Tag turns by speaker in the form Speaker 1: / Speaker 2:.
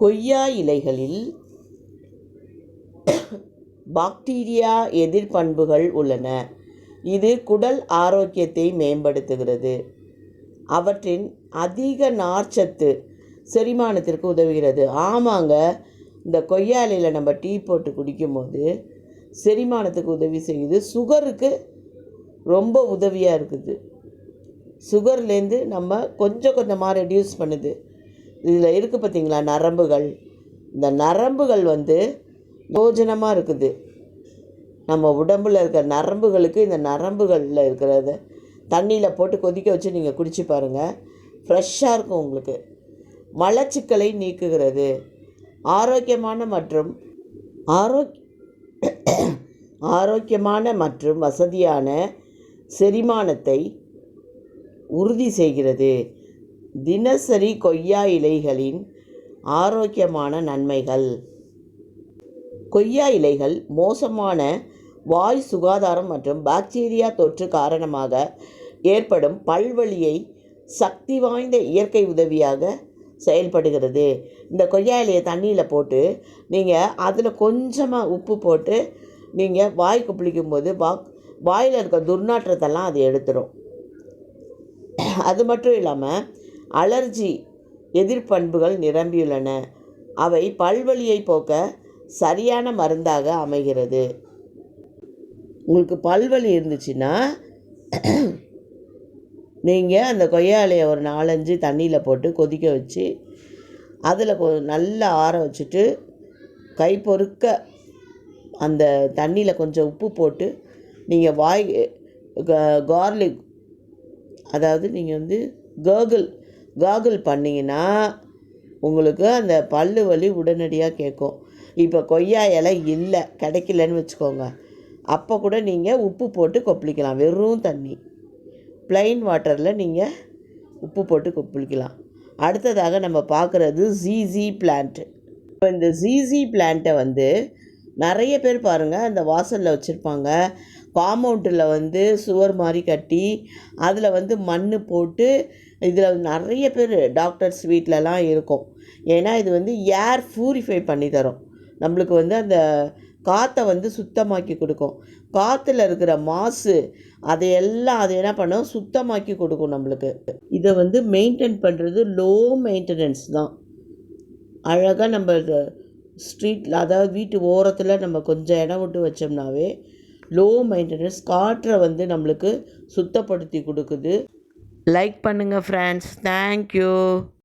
Speaker 1: கொய்யா இலைகளில் பாக்டீரியா எதிர்பண்புகள் உள்ளன. இது குடல் ஆரோக்கியத்தை மேம்படுத்துகிறது. அவற்றின் அதிக நார்ச்சத்து செரிமானத்திற்கு உதவுகிறது. ஆமாங்க இந்த கொய்யா இலையில் நம்ம டீ போட்டு குடிக்கும்போது செரிமானத்துக்கு உதவி செய்யுது. சுகருக்கு ரொம்ப உதவியாக இருக்குது. சுகர்லேருந்து நம்ம கொஞ்சம் கொஞ்சமாக ரெடியூஸ் பண்ணுது. இதில் இருக்குது பார்த்தீங்களா நரம்புகள். இந்த நரம்புகள் வந்து யோஜனமாக இருக்குது. நம்ம உடம்பில் இருக்கிற நரம்புகளுக்கு இந்த நரம்புகளில் இருக்கிறத தண்ணியில் போட்டு கொதிக்க வச்சு நீங்கள் குடிச்சு பாருங்கள் ஃப்ரெஷ்ஷாக இருக்கும் உங்களுக்கு. மலச்சிக்கலை நீக்குகிறது. ஆரோக்கியமான மற்றும் ஆரோக் ஆரோக்கியமான மற்றும் வசதியான செரிமானத்தை உறுதி செய்கிறது. தினசரி கொய்யா இலைகளின் ஆரோக்கியமான நன்மைகள். கொய்யா இலைகள் மோசமான வாய் சுகாதாரம் மற்றும் பாக்டீரியா தொற்று காரணமாக ஏற்படும் பல்வழியை சக்தி வாய்ந்த இயற்கை உதவியாக செயல்படுகிறது. இந்த கொய்யா இலையை தண்ணியில் போட்டு நீங்கள் அதில் கொஞ்சமாக உப்பு போட்டு நீங்கள் வாய் குப்பிளிக்கும்போது வா வாயில் இருக்க துர்நாற்றத்தெல்லாம் அது எடுத்துடும் அது மட்டும் இல்லாமல் அலர்ஜி எதிர்ப்பண்புகள் நிரம்பியுள்ளன. அவை பல்வலியை போக்க சரியான மருந்தாக அமைகிறது. உங்களுக்கு பல்வலி இருந்துச்சுன்னா நீங்கள் அந்த கொய்யா இலையை ஒரு நாலஞ்சு தண்ணியில் போட்டு கொதிக்க வச்சு அதில் கொ நல்லா ஆற வச்சுட்டு கை பொறுக்க அந்த தண்ணியில் கொஞ்சம் உப்பு போட்டு நீங்கள் வாய் கார்லிக் அதாவது நீங்கள் வந்து கேர்கிள் காகுல் பண்ணிங்கன்னா உங்களுக்கு அந்த பல்லு வலி உடனடியாக கேட்கும். இப்போ கொய்யா இலை இல்லை கிடைக்கலன்னு வச்சுக்கோங்க. அப்போ கூட நீங்கள் உப்பு போட்டு கொப்பளிக்கலாம் வெறும் தண்ணி. ப்ளைன் வாட்டரில் நீங்கள் உப்பு போட்டு கொப்பளிக்கலாம். அடுத்ததாக நம்ம பார்க்குறது ஜிஜி பிளான்ட்டு இப்போ இந்த ஜிஜி பிளான்ட்டை வந்து நிறைய பேர் பாருங்கள் அந்த வாசலில் வச்சுருப்பாங்க. காம்பவுண்டில் வந்து சுவர் மாதிரி கட்டி அதில் வந்து மண் போட்டு இதில் நிறைய பேர் டாக்டர்ஸ் வீட்டிலலாம் இருக்கும். ஏன்னா இது வந்து ஏர் ப்யூரிஃபை பண்ணி தரும். நம்மளுக்கு வந்து அந்த காற்றை வந்து சுத்தமாக்கி கொடுக்கும். காற்றுல இருக்கிற மாசு அதையெல்லாம் அது என்ன பண்ணும்? சுத்தமாக்கி கொடுக்கும் நம்மளுக்கு. இதை வந்து மெயின்டைன் பண்ணுறது லோ மெயின்டெனன்ஸ் தான். அழகாக நம்ம ஸ்ட்ரீட்டில் அதாவது வீட்டு ஓரத்தில் நம்ம கொஞ்சம் இடம் விட்டு வச்சோம்னாவே லோ மெயின்டெனன்ஸ் காற்றை வந்து நம்மளுக்கு சுத்தப்படுத்தி கொடுக்குது. லைக் பண்ணுங்கள் ஃப்ரெண்ட்ஸ் தேங்க்யூ